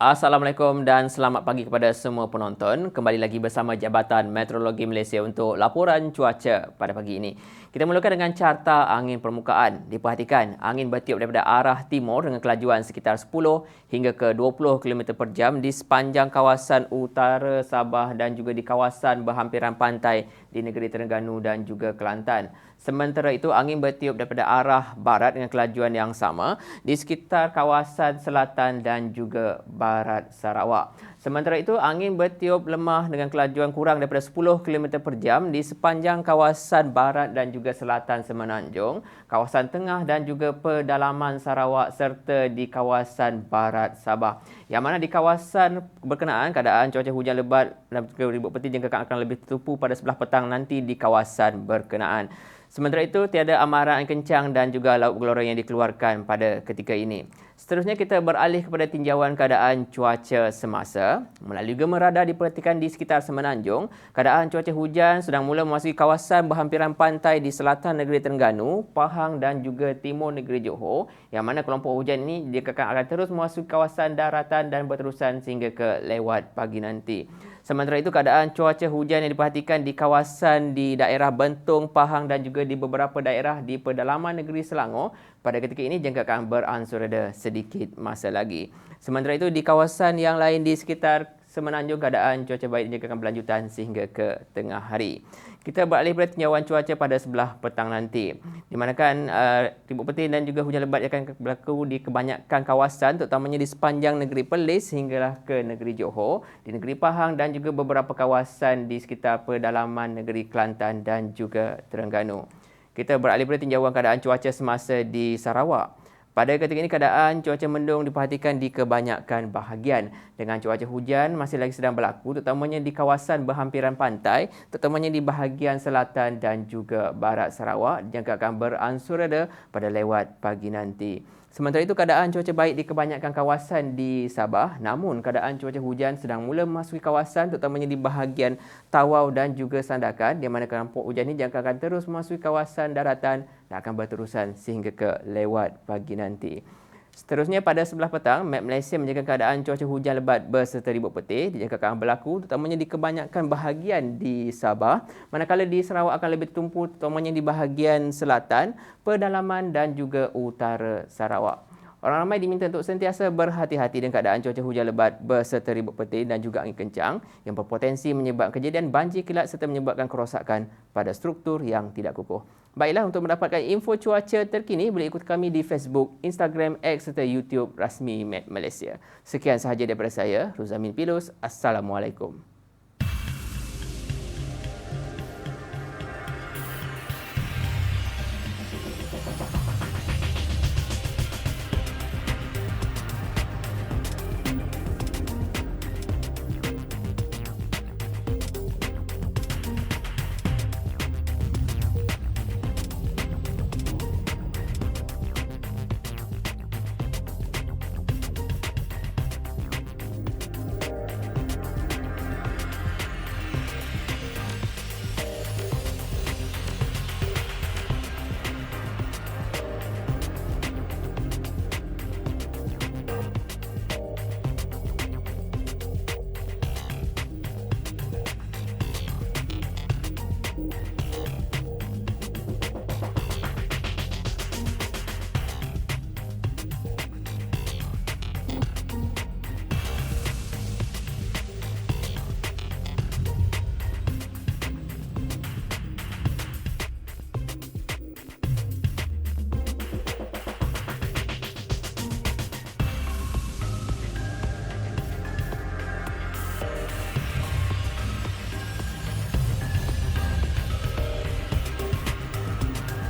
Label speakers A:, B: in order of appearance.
A: Assalamualaikum dan selamat pagi kepada semua penonton. Kembali lagi bersama Jabatan Meteorologi Malaysia untuk laporan cuaca pada pagi ini. Kita mulakan dengan carta angin permukaan. Diperhatikan, angin bertiup daripada arah timur dengan kelajuan sekitar 10 hingga ke 20 km per jam di sepanjang kawasan utara Sabah dan juga di kawasan berhampiran pantai di negeri Terengganu dan juga Kelantan. Sementara itu, angin bertiup daripada arah barat dengan kelajuan yang sama di sekitar kawasan selatan dan juga barat Sarawak. Sementara itu, angin bertiup lemah dengan kelajuan kurang daripada 10 km per jam di sepanjang kawasan barat dan juga selatan Semenanjung, kawasan tengah dan juga pedalaman Sarawak serta di kawasan barat Sabah. Yang mana di kawasan berkenaan, keadaan cuaca hujan lebat dan ribut peti jangka akan lebih tertupu pada sebelah petang nanti di kawasan berkenaan. Sementara itu, tiada amaran kencang dan juga laut gelora yang dikeluarkan pada ketika ini. Seterusnya kita beralih kepada tinjauan keadaan cuaca semasa. Melalui gemar radar diperhatikan di sekitar Semenanjung, keadaan cuaca hujan sedang mula memasuki kawasan berhampiran pantai di selatan negeri Terengganu, Pahang dan juga timur negeri Johor. Yang mana kelompok hujan ini dikatakan akan terus memasuki kawasan daratan dan berterusan sehingga ke lewat pagi nanti. Sementara itu keadaan cuaca hujan yang diperhatikan di kawasan di daerah Bentong, Pahang dan juga di beberapa daerah di pedalaman negeri Selangor pada ketika ini jangka akan beransur reda sedikit masa lagi. Sementara itu di kawasan yang lain di sekitar Semenanjung keadaan cuaca baik jangka akan berlanjutan sehingga ke tengah hari. Kita beralih pada tinjauan cuaca pada sebelah petang nanti. Di mana kan uh, ribut petir dan juga hujan lebat akan berlaku di kebanyakan kawasan terutamanya di sepanjang negeri Perlis hinggalah ke negeri Johor, di negeri Pahang dan juga beberapa kawasan di sekitar pedalaman negeri Kelantan dan juga Terengganu. Kita beralih pada tinjauan keadaan cuaca semasa di Sarawak. Pada ketika ini keadaan cuaca mendung diperhatikan di kebanyakan bahagian dengan cuaca hujan masih lagi sedang berlaku terutamanya di kawasan berhampiran pantai terutamanya di bahagian selatan dan juga barat Sarawak jangka akan beransur reda pada lewat pagi nanti. Sementara itu keadaan cuaca baik di kebanyakan kawasan di Sabah namun keadaan cuaca hujan sedang mula memasuki kawasan terutamanya di bahagian Tawau dan juga Sandakan di mana kelompok hujan ini jangka akan terus memasuki kawasan daratan dan akan berterusan sehingga ke lewat pagi nanti. Seterusnya pada sebelah petang, Map Malaysia menjaga keadaan cuaca hujan lebat berserta ribut petir dijangkakan berlaku terutamanya di kebanyakan bahagian di Sabah manakala di Sarawak akan lebih tumpu terutamanya di bahagian selatan, pedalaman dan juga utara Sarawak. Orang ramai diminta untuk sentiasa berhati-hati dengan keadaan cuaca hujan lebat berserta ribut petir dan juga angin kencang yang berpotensi menyebabkan kejadian banjir kilat serta menyebabkan kerosakan pada struktur yang tidak kukuh. Baiklah, untuk mendapatkan info cuaca terkini, boleh ikut kami di Facebook, Instagram, X serta YouTube rasmi Met Malaysia. Sekian sahaja daripada saya, Ruzamin Pilus. Assalamualaikum.